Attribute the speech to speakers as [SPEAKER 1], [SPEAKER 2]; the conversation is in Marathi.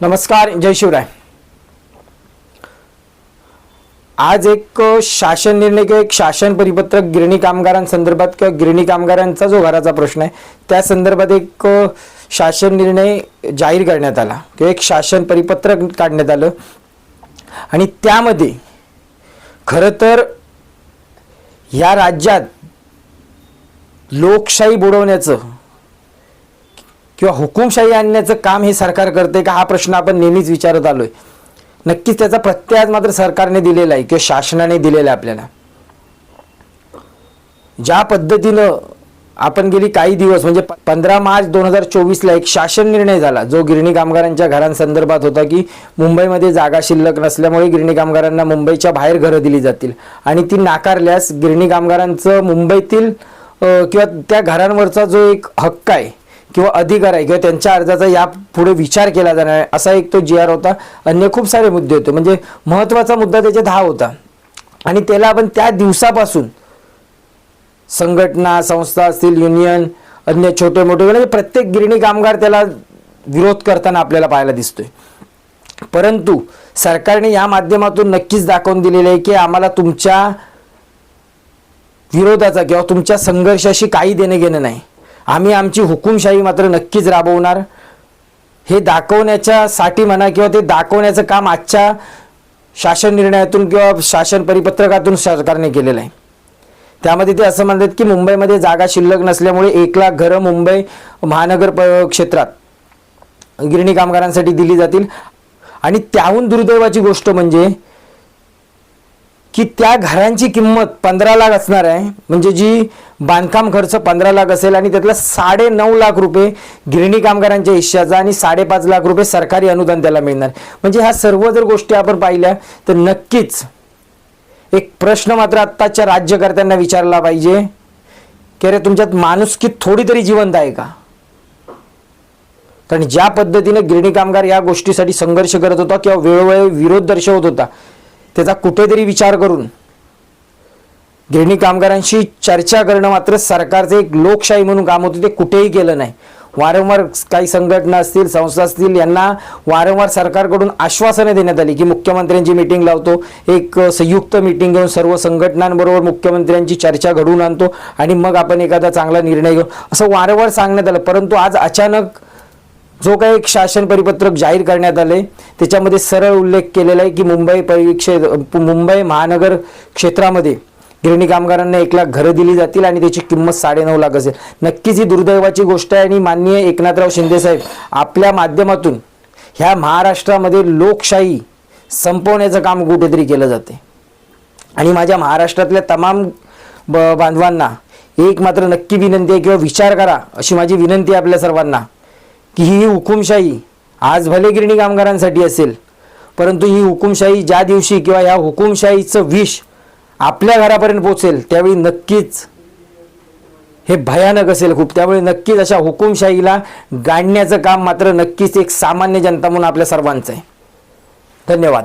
[SPEAKER 1] नमस्कार जय शिवराय. आज एक शासन निर्णय किंवा एक शासन परिपत्रक गिरणी कामगारांसंदर्भात किंवा गिरणी कामगारांचा जो घराचा प्रश्न आहे त्या संदर्भात एक शासन निर्णय जाहीर करण्यात आला किंवा एक शासन परिपत्रक काढण्यात आलं. आणि त्यामध्ये खरं तर या राज्यात लोकशाही बुडवण्याचं किंवा हुकुमशाही आणण्याचं काम हे सरकार करते का? हा प्रश्न आपण नेहमीच विचारत आलोय. नक्कीच त्याचा प्रत्यय आज मात्र सरकारने दिलेला आहे किंवा शासनाने दिलेला आहे आपल्याला. ज्या पद्धतीनं आपण गेली काही दिवस म्हणजे पंधरा मार्च दोन हजार चोवीसला एक शासन निर्णय झाला. जो गिरणी कामगारांच्या घरांसंदर्भात होता की मुंबईमध्ये जागा शिल्लक नसल्यामुळे गिरणी कामगारांना मुंबईच्या बाहेर घरं दिली जातील. आणि ती नाकारल्यास गिरणी कामगारांचं मुंबईतील किंवा त्या घरांवरचा जो एक हक्क आहे किंवा अधिकार आहे किंवा त्यांच्या अर्जाचा यापुढे विचार केला जाणार आहे असा एक तो जी आर होता. अन्य खूप सारे मुद्दे होते. म्हणजे महत्त्वाचा मुद्दा त्याच्यात हा होता. आणि त्याला आपण त्या दिवसापासून संघटना संस्था असतील युनियन अन्य छोटे मोठे म्हणजे प्रत्येक गिरणी कामगार त्याला विरोध करताना आपल्याला पाहायला दिसतोय. परंतु सरकारने या माध्यमातून नक्कीच दाखवून दिलेलं आहे की आम्हाला तुमच्या विरोधाचा किंवा तुमच्या संघर्षाशी काही देणं घेणं नाही. आम्ही आमची हुकुमशाही मात्र नक्कीच राबवणार. हे दाखवण्याच्या साठी म्हणा किंवा ते दाखवण्याचं काम आजच्या शासन निर्णयातून किंवा शासन परिपत्रकातून सरकारने केलेलं आहे. त्यामध्ये ते असं म्हणतात की मुंबईमध्ये जागा शिल्लक नसल्यामुळे एक लाख घरं मुंबई महानगर क्षेत्रात गिरणी कामगारांसाठी दिली जातील. आणि त्याहून दुर्दैवाची गोष्ट म्हणजे की त्या घरांची किंमत पंधरा लाख असणार आहे. म्हणजे जी बांधकाम खर्च पंधरा लाख असेल आणि त्यातला साडे नऊ लाख रुपये गिरणी कामगारांच्या हिश्श्याचा आणि साडेपाच लाख रुपये सरकारी अनुदान त्याला मिळणार. म्हणजे ह्या सर्व जर गोष्टी आपण पाहिल्या तर नक्कीच एक प्रश्न मात्र आत्ताच्या राज्यकर्त्यांना विचारला पाहिजे की अरे तुमच्यात माणुसकी थोडी तरी जिवंत आहे का? कारण ज्या पद्धतीने गिरणी कामगार या गोष्टीसाठी संघर्ष करत होता किंवा वेळोवेळी विरोध दर्शवत होता त्याचा कुठेतरी विचार करून गिरणी कामगारांशी चर्चा करणं मात्र सरकारचं एक लोकशाही म्हणून काम होतं ते कुठेही केलं नाही. वारंवार काही संघटना असतील संस्था असतील यांना वारंवार सरकारकडून आश्वासने देण्यात आली की मुख्यमंत्र्यांची मीटिंग लावतो. एक संयुक्त मीटिंग घेऊन सर्व संघटनांबरोबर मुख्यमंत्र्यांची चर्चा घडवून आणतो आणि मग आपण एखादा चांगला निर्णय घेऊ. असं वारंवार सांगण्यात आलं. परंतु आज अचानक जो काही एक शासन परिपत्रक जाहीर करण्यात आले त्याच्यामध्ये सरळ उल्लेख केलेला आहे की मुंबई परिक्षे मुंबई महानगर क्षेत्रामध्ये गिरणी कामगारांना एक लाख घरं दिली जातील आणि त्याची किंमत साडेनऊ लाख असेल. नक्कीच ही दुर्दैवाची गोष्ट आहे आणि माननीय एकनाथराव शिंदेसाहेब आपल्या माध्यमातून ह्या महाराष्ट्रामध्ये लोकशाही संपवण्याचं काम कुठेतरी केलं जाते. आणि माझ्या महाराष्ट्रातल्या तमाम ब बांधवांना एक मात्र नक्की विनंती आहे किंवा विचार करा अशी माझी विनंती आहे आपल्या सर्वांना. की ही हुकुमशाही आज भले गिरणी कामगारांसाठी असेल परंतु ही हुकुमशाही ज्या दिवशी किंवा या हुकुमशाहीचं विष आपल्या घरापर्यंत पोचेल त्यावेळी नक्कीच हे भयानक असेल खूप. त्यामुळे नक्कीच अशा हुकुमशाहीला गाडण्याचं काम मात्र नक्कीच एक सामान्य जनता म्हणून आपल्या सर्वांचं आहे. धन्यवाद.